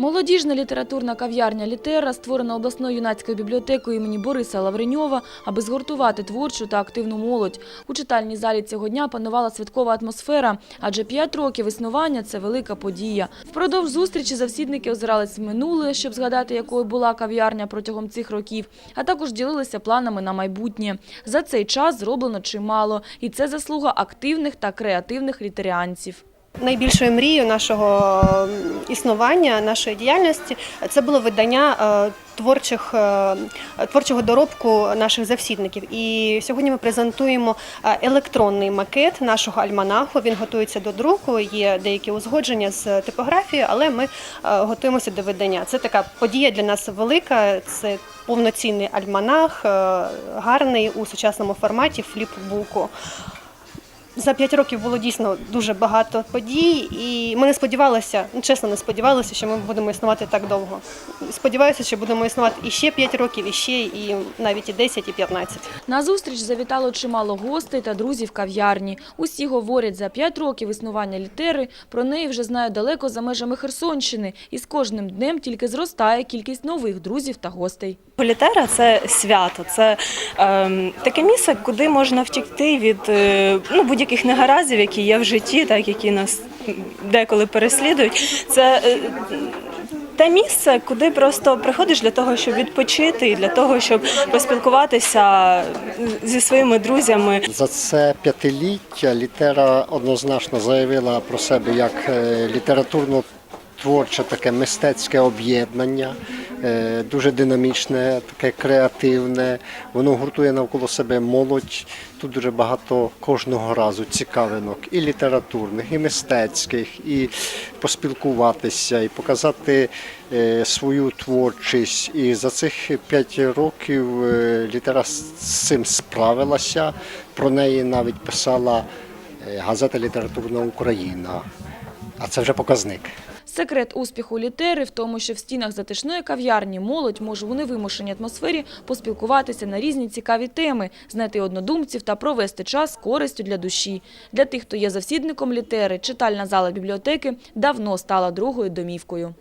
Молодіжна літературна кав'ярня «Літера» створена обласною юнацькою бібліотекою імені Бориса Лавреньова, аби згуртувати творчу та активну молодь. У читальній залі цього дня панувала святкова атмосфера, адже п'ять років існування – це велика подія. Впродовж зустрічі завсідники озирались в минуле, щоб згадати, якою була кав'ярня протягом цих років, а також ділилися планами на майбутнє. За цей час зроблено чимало, і це заслуга активних та креативних літеріанців. Найбільшою мрією нашого існування, нашої діяльності це було видання е, творчих, е, творчого доробку наших завсідників. І сьогодні ми презентуємо е, електронний макет нашого альманаху. Він готується до друку, є деякі узгодження з типографією, але ми готуємося до видання. Це така подія для нас велика. Це повноцінний альманах, гарний у сучасному форматі фліпбуку. За п'ять років було дійсно дуже багато подій, і ми не сподівалися, ну чесно, не сподівалися, що ми будемо існувати так довго. Сподіваюся, що будемо існувати і ще п'ять років, і ще, і навіть і 10, і 15. На зустріч завітало чимало гостей та друзів кав'ярні. Усі говорять, за п'ять років існування літери про неї вже знають далеко за межами Херсонщини. І з кожним днем тільки зростає кількість нових друзів та гостей. Політера це свято, це ем, таке місце, куди можна втікти від е, ну, будь-яких негараздів, які є в житті, так які нас деколи переслідують. Це е, те місце, куди просто приходиш для того, щоб відпочити, і для того, щоб поспілкуватися зі своїми друзями. За це п'ятиліття літера однозначно заявила про себе як е, літературно творче таке мистецьке об'єднання, дуже динамічне, таке креативне. Воно гуртує навколо себе молодь. Тут дуже багато кожного разу цікавинок і літературних, і мистецьких, і поспілкуватися, і показати е, свою творчість. І за цих п'ять років е, літера з цим справилася. Про неї навіть писала е, газета Літературна Україна. А це вже показник. Секрет успіху літери в тому, що в стінах затишної кав'ярні молодь може у невимушеній атмосфері поспілкуватися на різні цікаві теми, знайти однодумців та провести час з користю для душі. Для тих, хто є завсідником літери, читальна зала бібліотеки давно стала другою домівкою.